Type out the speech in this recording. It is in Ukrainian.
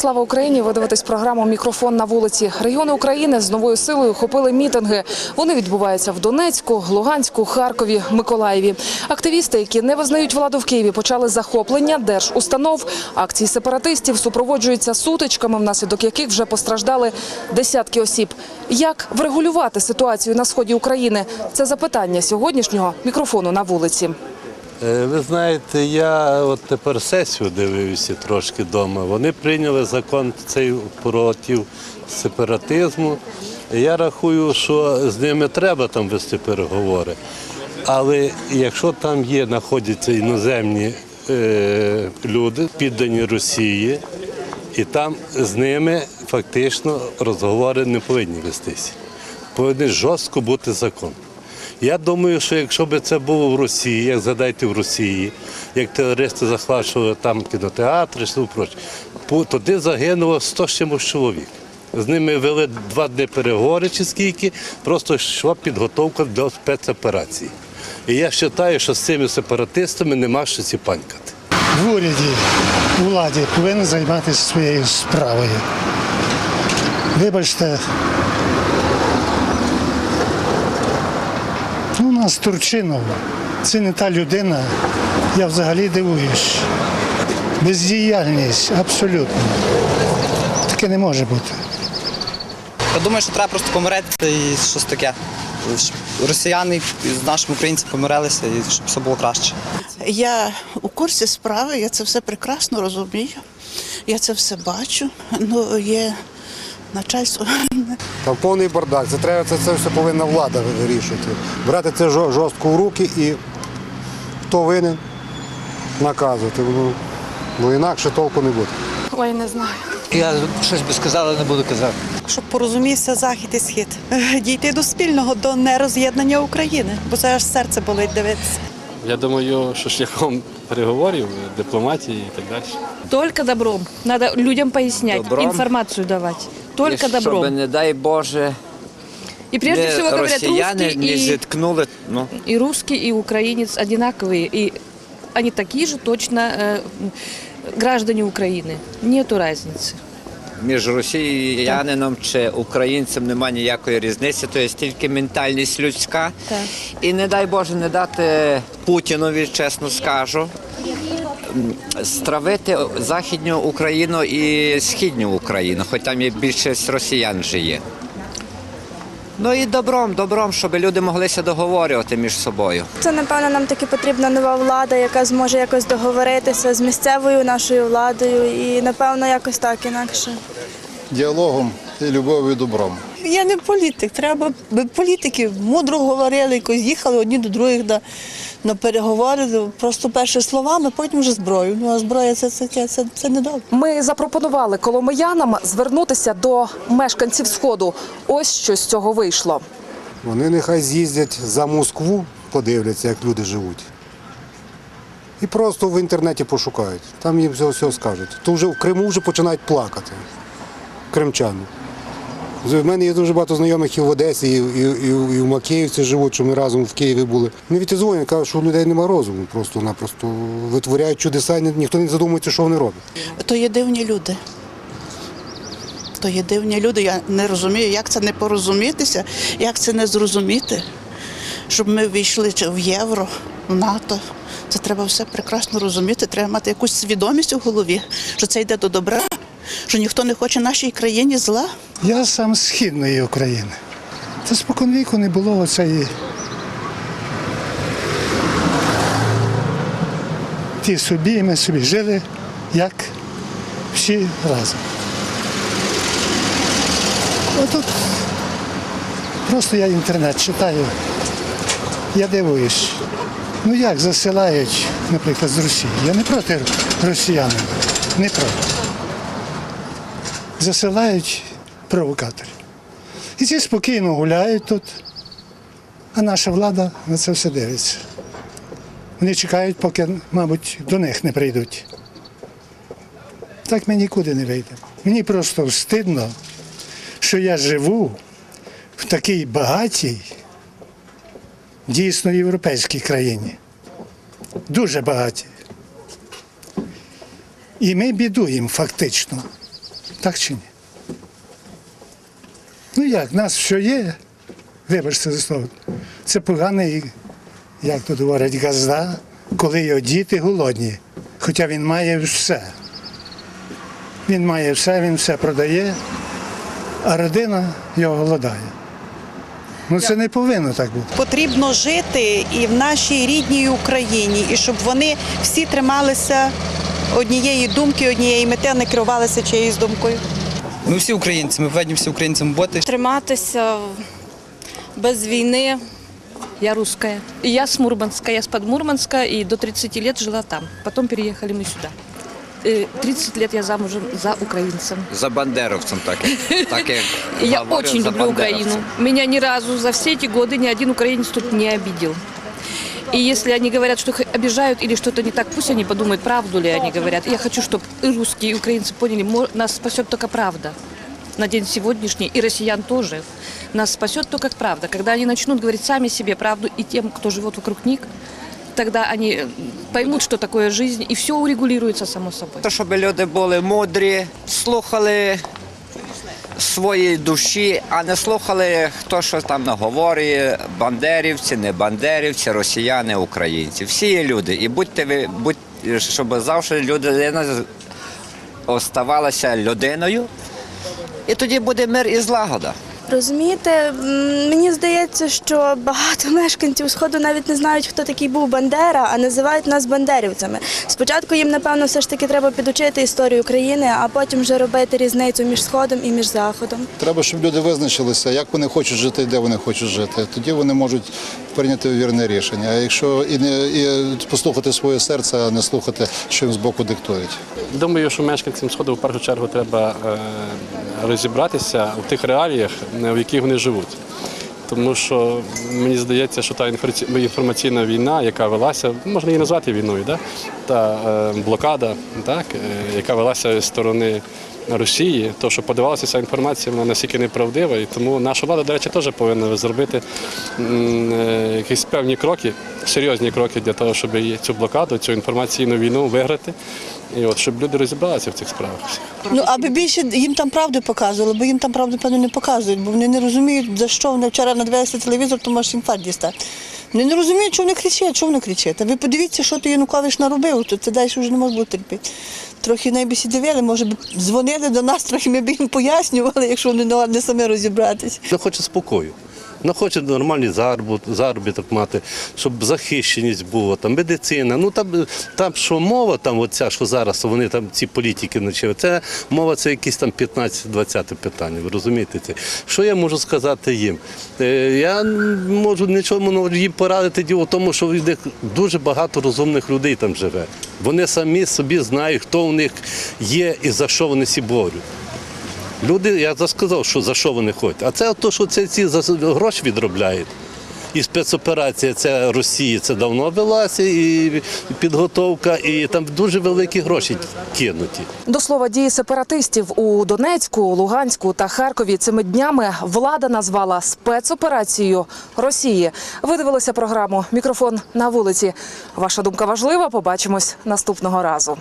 Слава Україні! Ви дивитесь програму Мікрофон на вулиці. Регіони України з новою силою хопили мітинги. Вони відбуваються в Донецьку, Луганську, Харкові, Миколаєві. Активісти, які не визнають владу в Києві, почали захоплення держустанов. Акції сепаратистів супроводжуються сутичками, внаслідок яких вже постраждали десятки осіб. Як врегулювати ситуацію на сході України? Це запитання сьогоднішнього мікрофону на вулиці. Е, Ви знаєте, я от тепер сесію дивився трошки вдома. Вони прийняли закон цей проти сепаратизму. Я рахую, що з ними треба там вести переговори. Але якщо там є, знаходяться іноземні е, люди, піддані Росії, і там з ними фактично розговори не повинні вестися. Повинен жорстко бути закон. Я думаю, що якщо б це було в Росії, як згадайте в Росії, як терористи захвачували там кінотеатри, що проче, туди загинуло 100 з чимось чоловік. З ними вели два дні переговори чи скільки, просто йшла підготовка до спецоперації. І я вважаю, що з цими сепаратистами нема що ці панькати. в уряді, владі повинен займатися своєю справою. Вибачте, ну, у нас Турчинов, це не та людина, я взагалі дивуюсь. Бездіяльність абсолютно. Таке не може бути. Я думаю, що треба просто помиритися і щось таке. Щоб росіяни з нашими українцями помирилися і щоб все було краще. Я у курсі справи, я це все прекрасно розумію. Я це все бачу. Ну, є начальство. Там повний бардак. Це треба це, це все повинна влада вирішувати. Брати це жорстко в руки і хто винен, наказувати. Бо, бо інакше толку не буде. Ой, не знаю. Я щось би сказав, але не буду казати. щоб порозумівся захід і схід, дійти до спільного, до нероз'єднання України, бо це аж серце болить дивитися. Я думаю, що шляхом переговорів, дипломатії і так далі. Только добром. Надо людям пояснять, Добром. информацию давать Только І добром. Щоб, не дай Боже, И прежде не всего говорят, росіяни русский не и, зіткнули. Ну, и русский, и украинец одинаковые. И они такие же точно э, граждане Украины. Нету разницы. між росіянином чи українцем немає ніякої різниці, то є тільки ментальність людська. Так. І не дай Боже не дати Путінові, чесно скажу, м, стравити Західню Україну і Східню Україну, хоч там є більшість росіян живе. Ну і добром, добром, щоб люди моглися договорювати між собою. Це напевно нам таки потрібна нова влада, яка зможе якось договоритися з місцевою нашою владою, і напевно якось так інакше. Діалогом і любов'ю добром. Я не політик, треба би політики мудро говорили, якось їхали одні до других на, на переговори, просто перше словами, потім вже зброю. Ну а зброя це, це, це, це, це не добре. Ми запропонували коломиянам звернутися до мешканців сходу. Ось що з цього вийшло. Вони нехай з'їздять за Москву, подивляться, як люди живуть. І просто в інтернеті пошукають. Там їм все, все скажуть. То вже в Криму вже починають плакати. Кримчани. В мене є дуже багато знайомих і в Одесі, і, і, і, і в Макіївці живуть, що ми разом в Києві були. Не відтізвонять, кажуть, що у людей немає розуму. Просто-напросто витворяють чудеса, ніхто не задумується, що вони роблять. То є дивні люди. То є дивні люди. Я не розумію, як це не порозумітися, як це не зрозуміти, щоб ми війшли в євро, в НАТО. Це треба все прекрасно розуміти. Треба мати якусь свідомість у голові, що це йде до добра, що ніхто не хоче нашій країні зла. Я сам з східної України. Це споконвіку не було оцеї. Ті собі, і ми собі жили, як всі разом. Отут просто я інтернет читаю, я дивуюсь. Ну як засилають, наприклад, з Росії. Я не проти росіян, не проти засилають провокаторів. І ці спокійно гуляють тут, а наша влада на це все дивиться. Вони чекають, поки, мабуть, до них не прийдуть. Так ми нікуди не вийдемо. Мені просто встидно, що я живу в такій багатій, дійсно європейській країні. Дуже багатій. І ми бідуємо фактично. Так чи ні? Ну як, нас що є, вибачте за слово, це поганий, як тут говорять, газда, коли його діти голодні. Хоча він має все. Він має все, він все продає, а родина його голодає. Ну це не повинно так бути. Потрібно жити і в нашій рідній Україні, і щоб вони всі трималися однієї думки, однієї мети, а не керувалися чиєюсь думкою. Ми всі українці, ми повинні всі українцями бути. Триматися без війни. Я русская. И я с Мурманска, я с Мурманска и до 30 лет жила там. Потом переехали мы сюда. Э, 30 лет я замужем за украинцем. За бандеровцем так як. Так як И я говорю, очень за люблю бандеровцем. Украину. Меня ни разу за все эти годы ни один украинец тут не обидел. И если они говорят, что их обижают или что-то не так, пусть они подумают, правду ли они говорят. Я хочу, чтобы и русские, и украинцы поняли, мо- нас спасет только правда. На день сегодняшний, и россиян тоже. Нас спасет только правда. Когда они начнут говорить сами себе правду и тем, кто живет вокруг них, тогда они э, поймут, что такое жизнь, и все урегулируется само собой. То, щоб люди були мудрі, слухали свої душі, а не слухали, хто що там наговорює, бандерівці, не бандерівці, росіяни, українці. Всі є люди. І будьте ви, будь, щоб завжди людина оставалася людиною, і тоді буде мир і злагода. Розумієте, мені здається, що багато мешканців сходу навіть не знають, хто такий був Бандера, а називають нас бандерівцями. Спочатку їм, напевно, все ж таки треба підучити історію країни, а потім вже робити різницю між сходом і між заходом. Треба, щоб люди визначилися, як вони хочуть жити і де вони хочуть жити. Тоді вони можуть прийняти вірне рішення. А якщо і не і послухати своє серце, а не слухати, що їм збоку диктують. Думаю, що мешканцям Сходу в першу чергу треба е, розібратися в тих реаліях, е, в яких вони живуть. Тому що мені здається, що та інформаці- інформаційна війна, яка велася, можна її назвати війною, да? та е, блокада, так? е, яка велася з сторони Росії, то що подавалася ця інформація, вона настільки неправдива, і тому наша влада, до речі, теж повинна зробити е, якісь певні кроки, серйозні кроки для того, щоб цю блокаду, цю інформаційну війну виграти, і от щоб люди розібралися в цих справах. Ну, аби більше їм там правду показували, бо їм там правду, певно, не показують, бо вони не розуміють, за що вони вчора надивилися телевізор, то може інфаркт дістати. Вони не розуміють, що вони кричать, що вони кричать. А ви подивіться, що той Янукович наробив, то це далі вже не може бути терпіти. Трохи найбільше дивили, може б дзвонили до нас, трохи ми б їм пояснювали, якщо вони не самі розібратись. Я хоче спокою. Вона хоче нормальний заробіт, заробіток мати, щоб захищеність була, там медицина. Ну там, там що мова, там оця, що зараз вони там ці політики почали, це мова це якісь там 15-20 питання. Ви розумієте це? Що я можу сказати їм? Е, Я можу нічого ну, їм порадити діло в тому, що в них дуже багато розумних людей там живе. Вони самі собі знають, хто у них є і за що вони сі борють. Люди, я сказав, що за що вони ходять. А це то, що це ці гроші відробляють. І спецоперація це Росії це давно велася, і підготовка, і там дуже великі гроші кинуті. До слова, дії сепаратистів у Донецьку, Луганську та Харкові цими днями влада назвала спецоперацією Росії. Ви програму Мікрофон на вулиці. Ваша думка важлива. Побачимось наступного разу.